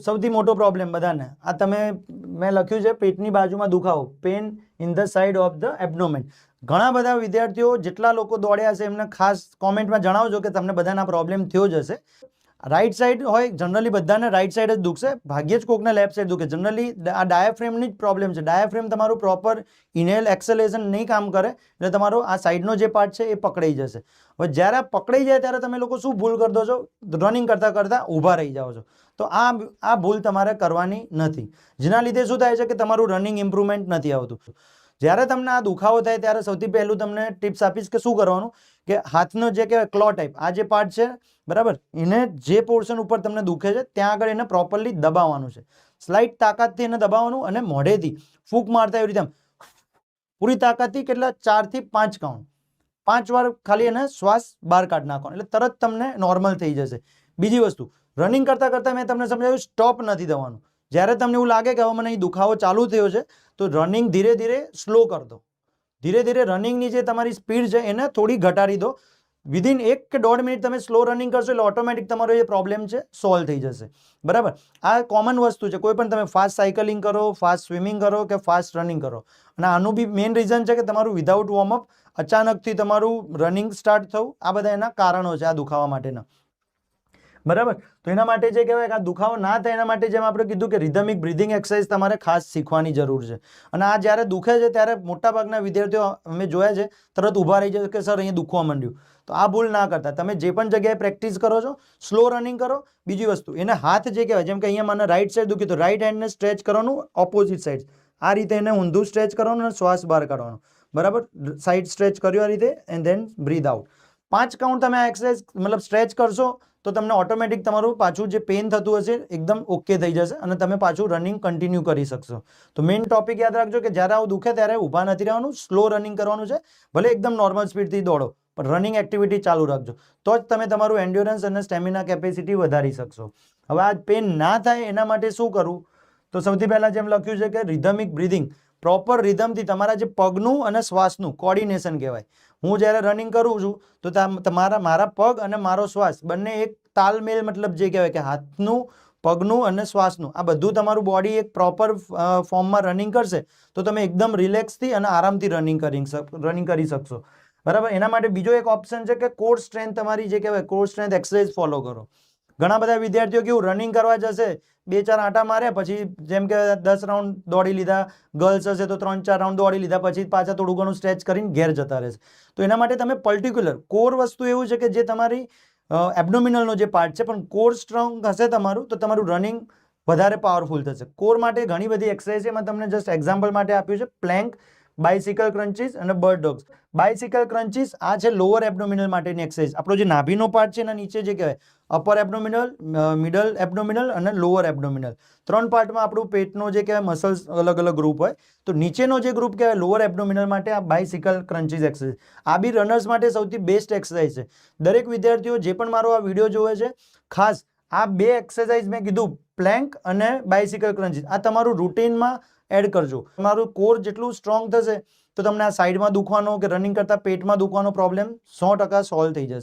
સૌથી મોટો પ્રોબ્લેમ બધાને. આ તમે, મેં લખ્યું છે, પેટની બાજુમાં દુખાવો pain in the side of the abdomen ઘણા બધા વિદ્યાર્થીઓ જેટલા લોકો દોડ્યા છે એમને ખાસ કોમેન્ટમાં જણાવજો કે તમને બધાના પ્રોબ્લેમ થયો જ હશે. રાઈટ સાઈડ હોય જનરલી બધાને રાઈટ સાઈડ જ દુખશે. ભાગ્યે જ કોકને લેફ્ટ સાઈડ દુખે. જનરલી આ ડાયાફ્રેમની જ પ્રોબ્લેમ છે. ડાયાફ્રેમ તમારું પ્રોપર ઇનેલ એક્સેલેશન નહીં કામ કરે, એટલે તમારો આ સાઈડનો જે પાર્ટ છે એ પકડાઈ જશે. હવે જ્યારે આ પકડાઈ જાય ત્યારે તમે લોકો શું ભૂલ કરી દો છો? રનિંગ કરતાં કરતાં ઊભા રહી જાઓ છો. તો આ આ ભૂલ તમારે કરવાની નથી. જેના લીધે શું થાય છે કે તમારું રનિંગ ઇમ્પ્રુવમેન્ટ નથી આવતું. જ્યારે તમને આ દુખાવો થાય ત્યારે સૌથી પહેલું તમને ટિપ્સ આપીશ કે શું કરવાનું? કે હાથનો જે કહેવાય ક્લો ટાઈપ આ જે પાર્ટ છે, બરાબર? એને જે પોર્શન ઉપર તમને દુખે છે, ત્યાં આગળ એને પ્રોપરલી દબાવવાનું છે. સ્લાઇટ તાકાતથી એને દબાવવાનું અને મોઢેથી ફૂંક મારતા એવી રીતે પૂરી તાકાતથી કેટલા? ચારથી પાંચ કાઉન્ટ પાંચ વાર ખાલી એને શ્વાસ બહાર કાઢી નાખવાનો. એટલે તરત તમને નોર્મલ થઈ જશે. બીજી વસ્તુ રનિંગ કરતાં કરતાં મેં તમને સમજાવ્યું સ્ટોપ નથી થવાનું જ્યારે તમને એવું લાગે કે હવે મને અહીં દુખાવો ચાલુ થયો છે, તો રનિંગ ધીરે ધીરે સ્લો કર દો. ધીરે ધીરે રનિંગની જે તમારી સ્પીડ છે, એને થોડી ઘટાડી દો. વિધિન એક કે દોઢ મિનિટ તમે સ્લો રનિંગ કરશો એટલે ઓટોમેટિક તમારો જે પ્રોબ્લેમ છે સોલ્વ થઈ જશે. બરાબર? આ કોમન વસ્તુ છે, કોઈ પણ તમે ફાસ્ટ સાયકલિંગ કરો ફાસ્ટ સ્વિમિંગ કરો કે ફાસ્ટ રનિંગ કરો. અને આનું બી મેઇન રીઝન છે કે તમારું વિધાઉટ વોર્મઅપ અચાનકથી તમારું રનિંગ સ્ટાર્ટ થવું. આ બધા એના કારણો છે આ દુખાવા માટેના. બરાબર? તો એના માટે જે કહેવાય કે આ દુખાવો ના થાય એના માટે જેમ આપણે કીધું કે રિધમિક બ્રિધિંગ એક્સરસાઇઝ તમારે ખાસ શીખવાની જરૂર છે. અને આ જ્યારે દુખે છે ત્યારે મોટાભાગના વિદ્યાર્થીઓ અમે જોયા છે, તરત ઊભા રહી જાય કે સર, અહીંયા દુખવા માંડ્યું. તો આ ભૂલ ના કરતા. તમે જે પણ જગ્યાએ પ્રેક્ટિસ કરો છો સ્લો રનિંગ કરો, બીજી વસ્તુ, એને હાથ જે કહેવાય, જેમ કે અહીંયા મને રાઈટ સાઈડ દુખ્યું તો રાઈટ હેન્ડને સ્ટ્રેચ કરવાનું ઓપોઝિટ સાઈડ આ રીતે એને ઊંધું સ્ટ્રેચ કરવાનું અને શ્વાસ બહાર કાઢવાનો. બરાબર? સાઈડ સ્ટ્રેચ કર્યો આ રીતે એન્ડ ધેન બ્રીથ આઉટ પાંચ કાઉન્ટ તમે આ એક્સરસાઇઝ મતલબ સ્ટ્રેચ કરશો તો તમને ઓટોમેટિક તમારું પાછું જે પેન થતું હશે, એકદમ ઓકે થઈ જશે અને તમે પાછું રનિંગ કન્ટિન્યુ કરી શકશો. તો મેઇન ટોપિક યાદ રાખજો કે જ્યારે આવું દુખે ત્યારે ઊભા નથી રહેવાનું સ્લો રનિંગ કરવાનું છે. ભલે એકદમ નોર્મલ સ્પીડથી દોડો, પણ રનિંગ એક્ટિવિટી ચાલુ રાખજો. તો જ તમે તમારું એન્ડ્યોરન્સ અને સ્ટેમિના કેપેસિટી વધારી શકશો. હવે આ પેન ના થાય એના માટે શું કરવું? તો સૌથી પહેલાં જેમ લખ્યું છે કે રિધમિક બ્રિધિંગ પ્રોપર રિધમથી તમારા જે પગનું અને શ્વાસનું કોર્ડિનેશન કહેવાય. હું જ્યારે રનિંગ કરું છું, તો તામ- તમારા, મારા પગ અને મારો શ્વાસ બંને એક તાલમેલ મતલબ જે કહેવાય કે હાથનું, પગનું અને શ્વાસનું. આ બધું તમારું બોડી એક પ્રોપર ફોર્મમાં રનિંગ કરશે, તો તમે એકદમ રિલેક્સથી અને આરામથી રનિંગ કરી રનિંગ કરી શકશો. બરાબર? એના માટે બીજો એક ઓપ્શન છે કે કોર સ્ટ્રેન્થ તમારી જે કહેવાય કોર સ્ટ્રેન્થ એક્સરસાઇઝ ફોલો કરો. ઘણા બધા વિદ્યાર્થીઓ કેવું રનિંગ કરવા જશે, બે ચાર આંટા માર્યા પછી જેમ કે દસ રાઉન્ડ દોડી લીધા ગર્લ્સ હશે તો ત્રણ ચાર રાઉન્ડ દોડી લીધા, પછી પાછા થોડું ઘણું સ્ટ્રેચ કરીને ઘેર જતા રહેશે. તો એના માટે તમે પર્ટિક્યુલર કોર વસ્તુ એવું છે કે જે તમારી એબડોમિનલનો જે પાર્ટ છે, પણ કોર સ્ટ્રોંગ હશે તમારું, તો તમારું રનિંગ વધારે પાવરફુલ થશે. કોર માટે ઘણી બધી એક્સરસાઇઝ એમાં તમને જસ્ટ એક્ઝામ્પલ માટે આપ્યું છે પ્લેન્ક બાયસિકલ ક્રન્ચીસ અને બર્ડ ડોગ્સ બાયસિકલ ક્રન્ચીસ આ છે લોઅર એબડોમિનલ માટેની એક્સરસાઇઝ આપણો જે નાભીનો પાર્ટ છે એના નીચે જે કહેવાય અપર એબડોમિનલ મિડલ એબડોમિનલ અને લોઅર એબડોમિનલ ત્રણ પાર્ટમાં આપણું પેટનો જે કહેવાય મસલ્સ અલગ અલગ ગ્રુપ હોય. તો નીચેનો જે ગ્રુપ કહેવાય લોઅર એબડોમિનલ માટે આ બાયસિકલ ક્રન્ચીસ એક્સરસાઇઝ આ બી રનર્સ માટે સૌથી બેસ્ટ એક્સરસાઇઝ છે. દરેક વિદ્યાર્થીઓ જે પણ મારો આ વીડિયો જોવે છે, ખાસ આ બે એક્સરસાઇઝ મેં કીધું પ્લેન્ક અને બાયસિકલ ક્રન્ચીસ આ તમારું રૂટીનમાં એડ કરજો. તમારું કોર જેટલું સ્ટ્રોંગ થશે, તો તમને આ સાઈડમાં દુખવાનો કે રનિંગ કરતાં પેટમાં દુખવાનો પ્રોબ્લેમ સો ટકા સોલ્વ થઈ જશે.